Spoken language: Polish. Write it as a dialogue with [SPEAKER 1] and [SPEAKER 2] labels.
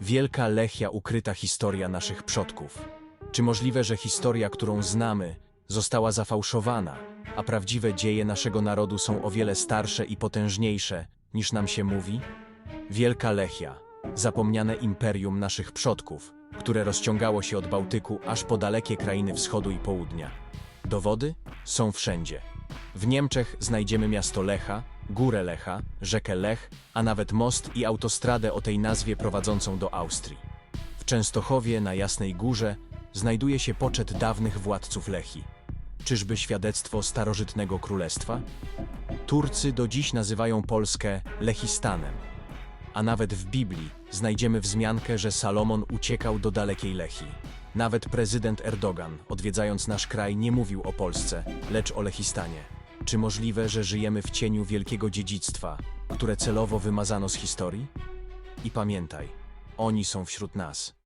[SPEAKER 1] Wielka Lechia ukryta historia naszych przodków. Czy możliwe, że historia, którą znamy, została zafałszowana, a prawdziwe dzieje naszego narodu są o wiele starsze i potężniejsze, niż nam się mówi? Wielka Lechia, zapomniane imperium naszych przodków, które rozciągało się od Bałtyku aż po dalekie krainy wschodu i południa. Dowody są wszędzie. W Niemczech znajdziemy miasto Lecha, górę Lecha, rzekę Lech, a nawet most i autostradę o tej nazwie prowadzącą do Austrii. W Częstochowie na Jasnej Górze znajduje się poczet dawnych władców Lechi. Czyżby świadectwo starożytnego królestwa? Turcy do dziś nazywają Polskę Lechistanem. A nawet w Biblii znajdziemy wzmiankę, że Salomon uciekał do dalekiej Lechi. Nawet prezydent Erdogan, odwiedzając nasz kraj, nie mówił o Polsce, lecz o Lechistanie. Czy możliwe, że żyjemy w cieniu wielkiego dziedzictwa, które celowo wymazano z historii? I pamiętaj, oni są wśród nas.